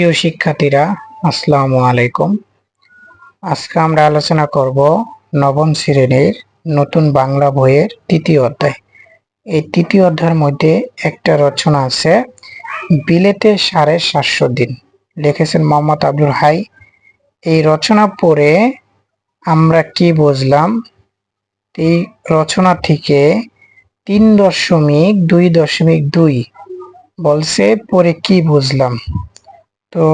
প্রিয় শিক্ষার্থীরা, আসসালামু আলাইকুম। আজকে আমরা আলোচনা করব নবম শ্রেণির নতুন বাংলা বইয়ের তৃতীয় অধ্যায়। এই তৃতীয় অধ্যায়ের মধ্যে একটা রচনা আছে, বিলেতে সাড়ে সাতশো দিন। লিখেছেন মোহাম্মদ আব্দুল হাই। এই রচনা পড়ে আমরা কি বুঝলাম? এই রচনা থেকে তিন দশমিক দুই দশমিক দুই বলছে পরে কি বুঝলাম? তো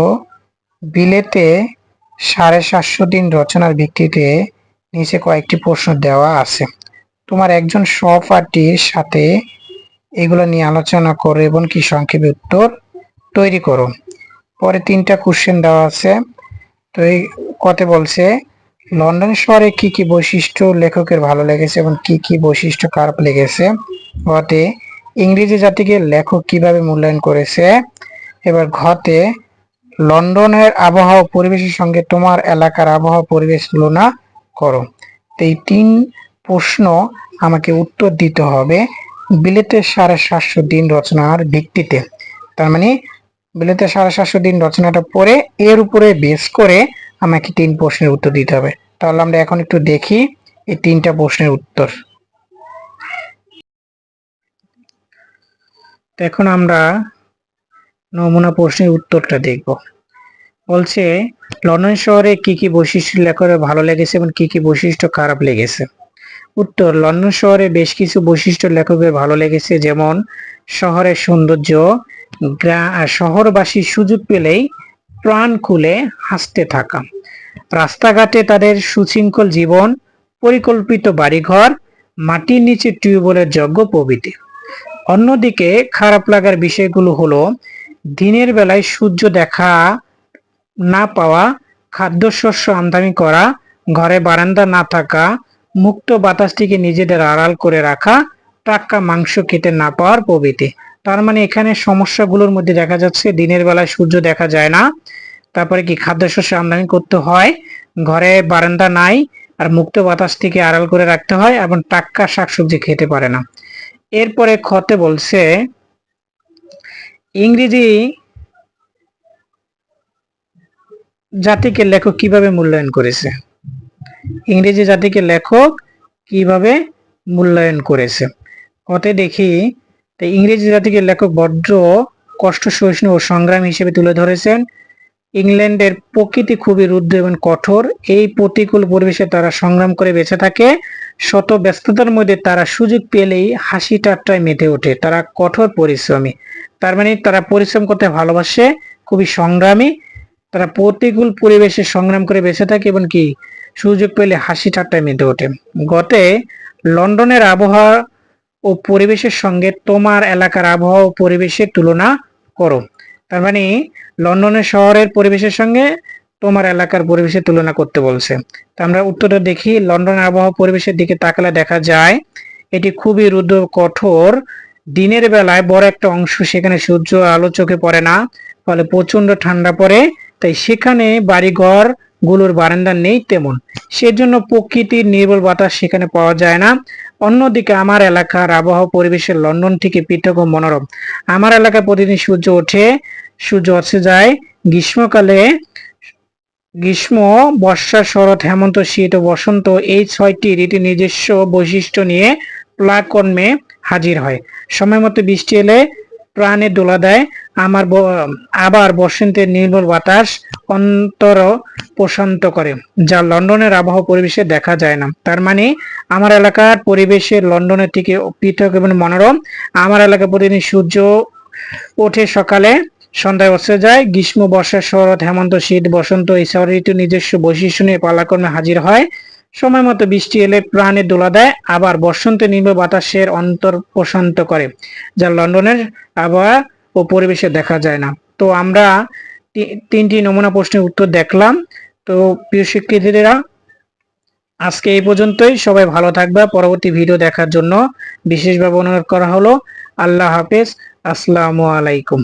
বিলেতে সাড়ে সাতশো দিন রচনার ভিত্তিতে নিচে কয়েকটি প্রশ্ন দেওয়া আছে। তোমার একজন সহপাঠীর সাথে এগুলো নিয়ে আলোচনা করো এবং কি সংক্ষেপে উত্তর তৈরি করো। পরে তিনটা কোশ্চেন দেওয়া আছে। তো এই কতে বলছে, লন্ডন শহরে কি কি বৈশিষ্ট্য লেখকের ভালো লেগেছে এবং কি কি বৈশিষ্ট্য খারাপ লেগেছে? ঘতে ইংরেজি জাতিকে লেখক কীভাবে মূল্যায়ন করেছে? এবার ঘতে লন্ডনের আবহাওয়া পরিবেশের সঙ্গে তোমার এলাকার আবহাওয়া পরিবেশ তুলনা করো। এই তিন প্রশ্ন আমাকে উত্তর দিতে হবে বিলেতের সাড়ে সাতশো দিন রচনার ভিত্তিতে। তার মানে বিলেতের সাড়ে সাতশো দিন রচনাটা পড়ে এর উপরে বেস করে আমাকে তিন প্রশ্নের উত্তর দিতে হবে। তাহলে আমরা এখন একটু দেখি এই তিনটা প্রশ্নের উত্তর। এখন আমরা নমুনা প্রশ্নের উত্তরটা দেখব। বলছে, লন্ডন শহরে কি কি বৈশিষ্ট্য লেখকের ভালো লেগেছে এবং কি কি বৈশিষ্ট্য খারাপ লেগেছে? উত্তর, লন্ডন শহরে বেশ কিছু বৈশিষ্ট্য লেখকের ভালো লেগেছে, যেমন শহরের সৌন্দর্য শহরবাসী সুযোগ পেলেই প্রাণ খুলে হাসতে থাকা, রাস্তাঘাটে তাদের সুশৃঙ্খল জীবন, পরিকল্পিত বাড়িঘর, মাটির নিচে টিউবওয়েলের যজ্ঞ প্রভৃতি। অন্যদিকে খারাপ লাগার বিষয়গুলো হলো দিনের বেলায় সূর্য দেখা না পাওয়া, খাদ্যশস্য আমদানি করা, ঘরে বারান্দা না থাকা, মুক্ত বাতাসটিকে নিজেদের আড়াল করে রাখা টাক্কা মাংস খেতে না পাওয়ার প্রভৃতি। তার মানে এখানে সমস্যাগুলোর মধ্যে দেখা যাচ্ছে দিনের বেলায় সূর্য দেখা যায় না, তারপরে কি খাদ্যশস্য আমদানি করতে হয়, ঘরে বারান্দা নাই, আর মুক্ত বাতাসটিকে আড়াল করে রাখতে হয় এবং টাক্কা শাকসবজি খেতে পারে না। এরপরে খতে বলছে ইংরেজি জাতিকে লেখক কীভাবে মূল্যায়ন করেছে? ইংরেজি জাতিকে লেখক কীভাবে মূল্যায়ন করেছে? অতে দেখি ইংরেজি জাতিকে লেখক বড্ড কষ্ট সহিষ্ণু ও সংগ্রাম হিসেবে তুলে ধরেছেন। ইংল্যান্ডের প্রকৃতি খুবই রুদ্র এবং কঠোর। এই প্রতিকূল পরিবেশে তারা সংগ্রাম করে বেঁচে থাকে। শত ব্যস্ততার মধ্যে তারা সুযোগ পেলেই হাসি ঠাট্টায় মেতে ওঠে। তারা কঠোর পরিশ্রমী। তার মানে তারা পরিশ্রম করতে ভালোবাসে, খুবই সংগ্রামী। তারা প্রতিকূল পরিবেশে সংগ্রাম করে বেঁচে থাকে এবং কি, সুযোগ পেলে হাসি ঠাট্টায় মেতে ওঠে। গতে লন্ডনের আবহাওয়া ও পরিবেশের সঙ্গে তোমার এলাকার আবহাওয়া ও পরিবেশের তুলনা করো। তার মানে লন্ডনের শহরের পরিবেশের সঙ্গে তোমার এলাকার পরিবেশের তুলনা করতে বলছে। তো আমরা উত্তরটা দেখি, লন্ডনের আবহাওয়া পরিবেশের দিকে তাকালে দেখা যায়, এটি খুবই রুদ্র কঠোর। দিনের বেলায় বড় একটা অংশ সেখানে সূর্য, আলো চোখে পড়ে না, ফলে প্রচণ্ড ঠান্ডা পড়ে, তাই সেখানে বাড়িঘরগুলোর বারান্দা নেই তেমন। সেজন্য প্রকৃতির নির্বল বাতাস সেখানে পাওয়া যায় না। অন্যদিকে আমার এলাকার আবহাওয়া পরিবেশের লন্ডন থেকে পৃথক ও মনোরম। আমার এলাকায় প্রতিদিন সূর্য ওঠে, সূর্য অস্তে যায়, গ্রীষ্মকালে গ্রীষ্ম, বর্ষা, শরৎ, হেমন্ত, শীত ও বসন্ত এই ছয়টি ঋতু নিজস্ব বৈশিষ্ট্য নিয়ে প্লাকর্মে হাজির হয়। সময় মতো বৃষ্টি এলে প্রাণে দোলা দেয় আমার আবার বসন্তের নির্মল বাতাস অন্তর প্রশান্ত করে, যা লন্ডনের আবহাওয়া পরিবেশে দেখা যায় না। তার মানে আমার এলাকার পরিবেশে লন্ডনের থেকে পৃথক এবং মনোরম। আমার এলাকায় প্রতিদিন সূর্য ওঠে সকালে, সন্ধ্যায় অস্তে যায়, গ্রীষ্ম, বর্ষা, শরৎ, হেমন্ত, শীত, বসন্ত, এই ঋতু নিজস্ব বৈশিষ্ট্য নিয়ে পালাক্রমে হাজির হয়। সময় মতো বৃষ্টি এলে প্রাণে দোলা দেয়, আবার বসন্তে নির্মল বাতাসের অন্তর প্রশান্ত করে, যা লন্ডনের আবহাওয়া ও পরিবেশে দেখা যায় না। তো আমরা তিনটি নমুনা প্রশ্নের উত্তর দেখলাম। তো প্রিয় শিক্ষার্থীরা, আজকে এই পর্যন্তই। সবাই ভালো থাকবে। পরবর্তী ভিডিও দেখার জন্য বিশেষভাবে অনুরোধ করা হলো। আল্লাহ হাফেজ। আসসালামু আলাইকুম।